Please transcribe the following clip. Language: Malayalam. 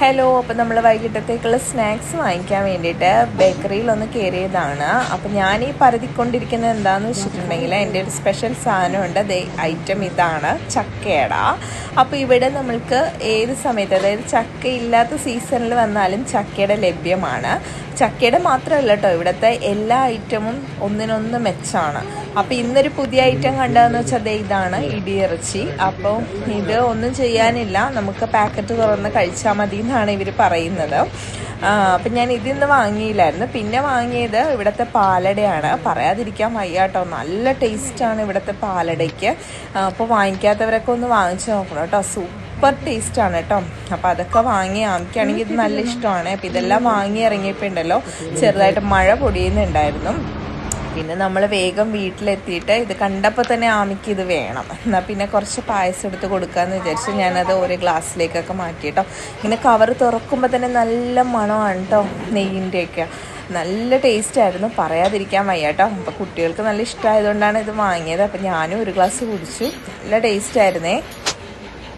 ഹലോ അപ്പം നമ്മൾ വൈകിട്ടത്തേക്കുള്ള സ്നാക്സ് വാങ്ങിക്കാൻ വേണ്ടിയിട്ട് ബേക്കറിയിൽ ഒന്ന് കയറിയതാണ് അപ്പം ഞാൻ ഈ പരതിക്കൊണ്ടിരിക്കുന്നത് എന്താണെന്ന് വെച്ചിട്ടുണ്ടെങ്കിൽ എന്റെ ഒരു സ്പെഷ്യൽ സാധനമുണ്ട്. ദേ ഐറ്റം ഇതാണ്. ചക്കയട. അപ്പോൾ ഇവിടെ നമ്മൾക്ക് ഏത് സമയത്ത് അതായത് ചക്ക ഇല്ലാത്ത സീസണിൽ വന്നാലും ചക്കയുടെ ലഭ്യമാണ്. ചക്കയുടെ മാത്രമല്ല കേട്ടോ ഇവിടുത്തെ എല്ലാ ഐറ്റമും ഒന്നിനൊന്ന് മെച്ചാണ്. അപ്പോൾ ഇന്നൊരു പുതിയ ഐറ്റം കണ്ടതെന്ന് വെച്ചാൽ ദേ ഇതാണ് ഇടിയിറച്ചി അപ്പോൾ ഇത് ഒന്നും ചെയ്യാനില്ല. നമുക്ക് പാക്കറ്റ് തുറന്ന് കഴിച്ചാൽ മതി എന്നാണ് ഇവർ പറയുന്നത് അപ്പം ഞാൻ ഇതിന്ന് വാങ്ങിയില്ലായിരുന്നു. പിന്നെ വാങ്ങിയത് ഇവിടുത്തെ പാലടയാണ്. പറയാതിരിക്കാൻ വയ്യാട്ടോ. നല്ല ടേസ്റ്റാണ് ഇവിടുത്തെ പാലടയ്ക്ക്. അപ്പോൾ വാങ്ങിക്കാത്തവരൊക്കെ ഒന്ന് വാങ്ങിച്ചു നോക്കണം കേട്ടോ. സൂപ്പർ ടേസ്റ്റാണ് കേട്ടോ. അപ്പോൾ അതൊക്കെ വാങ്ങി ആമിക്കാണെങ്കിൽ ഇത് നല്ല ഇഷ്ടമാണ്. അപ്പോൾ ഇതെല്ലാം വാങ്ങി ഇറങ്ങിയപ്പോൾ ഉണ്ടല്ലോ ചെറുതായിട്ട് മഴ പൊടിയുന്നുണ്ടായിരുന്നു. പിന്നെ നമ്മൾ വേഗം വീട്ടിലെത്തിയിട്ട് ഇത് കണ്ടപ്പോൾ തന്നെ ആമിക്ക് ഇത് വേണം. എന്നാൽ പിന്നെ കുറച്ച് പായസം എടുത്ത് കൊടുക്കാമെന്ന് വിചാരിച്ച് ഞാനത് ഓരോ ഗ്ലാസ്സിലേക്കൊക്കെ മാറ്റി കേട്ടോ ഇങ്ങനെ കവർ തുറക്കുമ്പോൾ തന്നെ നല്ല മണമാണ് കേട്ടോ നെയ്യിന്റെയൊക്കെ നല്ല ടേസ്റ്റ് ആയിരുന്നു. പറയാതിരിക്കാൻ വയ്യ കേട്ടോ അപ്പോൾ കുട്ടികൾക്ക് നല്ല ഇഷ്ടമായതുകൊണ്ടാണ് ഇത് വാങ്ങിയത്. അപ്പം ഞാനും ഒരു ഗ്ലാസ് കുടിച്ചു. നല്ല ടേസ്റ്റ് ആയിരുന്നേ.